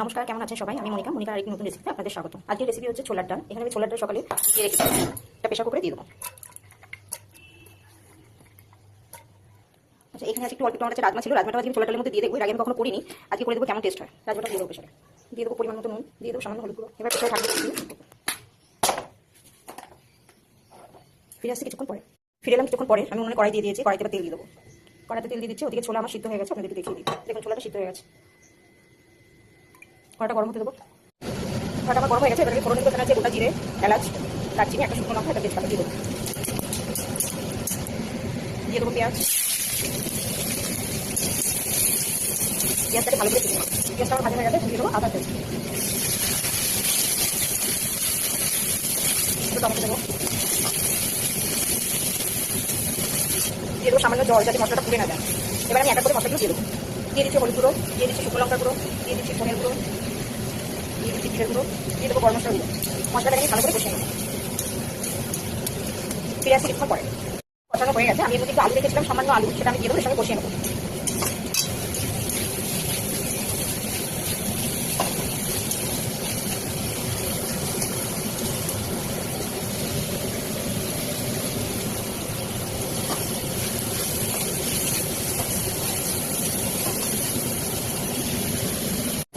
নমস্কার, কেমন আছেন সবাই? আমি মনিকা মনিকার আরেকটি নতুন রেসিপিতে আপনাদের স্বাগত। আজকের রেসিপি হচ্ছে ছোলার ডাল। এখানে আমি ছোলার ডাল সকালে রেখেছি একটা প্রেশার কুকারে দিয়ে দেবো। আচ্ছা এখানে আজকে একটু অল্প কাছে রাজমা ছিল, রাজমাটা আজকে ছোলার ডালের মধ্যে দিয়ে দেবো। এর আগে আমি কখনো করিনি। আজকে করে দেবো কেমন টেস্ট হয়? রাজমাটা দিয়ে দেবো প্রেশারে দিয়ে দেবো পরিমাণ মতো নুন, দিয়ে দেবো সামান্য হলুদ গুঁড়ো। এবার প্রেশারে থাকবে ফিরে আসছি কিছুক্ষণ পরে। ফিরে এলাম কিছুক্ষণ পরে, আমি মনে কড়াই দিয়ে দিয়েছি, কড়াইতে তেল দিয়ে দেবো। কড়াইতে তেল দিয়ে দিচ্ছি, ওদিকে ছোলা আমার সিদ্ধ হয়ে গেছে, আপনাদের দেখিয়ে দিই। দেখুন, ছোলাটা সিদ্ধ হয়ে গেছে। কড়াটা গরম হতে দেবো। কড়াটা আমার গরম হয়ে গেছে, এবার ফোড়ন এখানে আছে গোটা জিরে, এলাচ, দারচিনি, একটা শুকনো লঙ্কা একটা তেজপাতা দিয়ে দেবো। দিয়ে দেবো পেঁয়াজ। পেঁয়াজটাকে ভালো করে দিয়ে দেবো পেঁয়াজটা আমার ভাজা হয়ে গেছে দিয়ে দেবো আদা একটু টমেটো দেবো। দিয়ে দেবো সামান্য জল, যাতে মশলাটা পুড়ে না যায়। এবার আমি একটা করে মশলাগুলো দিয়ে দেবো। দিয়ে দিচ্ছি হলুদ গুঁড়ো, দিয়ে দিচ্ছি শুকনো লঙ্কা গুঁড়ো, দিয়ে দিচ্ছি পনেরো গুঁড়ো, দিয়ে দিচ্ছি জিরের গুঁড়ো, দিয়ে দেবো গরম মশলা গুঁড়ো। মশলাটাকে ভালো করে কষিয়ে নেব। ফিরে আসি কিছুক্ষণ পরে কষানো হয়ে গেছে। আমি এর মধ্যে আলু রেখেছিলাম, সামান্য আলু, সেটা আমি দিয়ে দেবো সঙ্গে কষিয়ে নেব।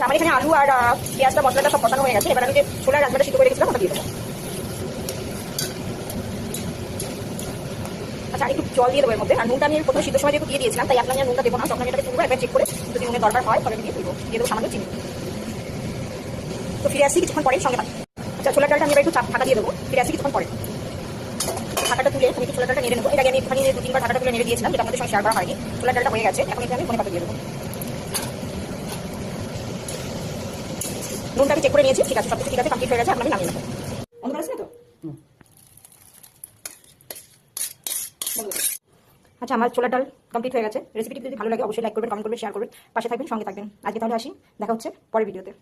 আমার এখানে আলু আর পেঁয়াজটা, মশলাটা সব কষানো হয়ে গেছে। এবার আমি যে ছোলার রাজমাটা সিদ্ধ করে রেখেছিলাম ওটা দিয়ে দেবো। আচ্ছা একটু জল দিয়ে দেবো এর মধ্যে। আর নুনটা আমি প্রথমে সিদ্ধ সময় যেহেতু দিয়ে দিয়েছিলাম, তাই আপনার নুনটা দেবো না। তখন আমি এটাকে তুলবো একবার চেক করে যদি নুনের দরকার হয় তবে আমি দিয়ে দেবো। দিয়ে দেবো সামান্য চিনি। তো ফিরে আসি কিছুক্ষণ পরেই সঙ্গে থাকি আচ্ছা ছোলার ডালটা আমি এবার একটু ঢাকা দিয়ে দেবো। ফিরে আসি কিছুক্ষণ পরে। ঢাকাটা তুলে আমি একটু ছোলার ডালটা নেড়ে নেব। এর আগে আমি একটুখানি দু তিনবার ঢাকাটা তুলে নেড়ে দিয়েছিলাম, যেটা আমাদের সঙ্গে শেয়ার করা হয়নি। ছোলার ডালটা হয়ে গেছে। এখন এটা আমি মনে পাতা দিয়ে দেবো। নুনটা আমি চেক করে নিয়েছি ঠিক আছে সব কিছু ঠিক আছে কমপ্লিট হয়ে গেছে আপনার নামিয়ে নেব। অন্ধকার আছে না তো আচ্ছা আমার ছোলার ডাল কমপ্লিট হয়ে গেছে। রেসিপিটি যদি ভালো লাগে অবশ্যই লাইক করবেন কমেন্ট করবেন শেয়ার করবেন পাশে থাকবেন সঙ্গে থাকবেন। আজকে তাহলে আসি দেখা হচ্ছে পরের ভিডিওতে।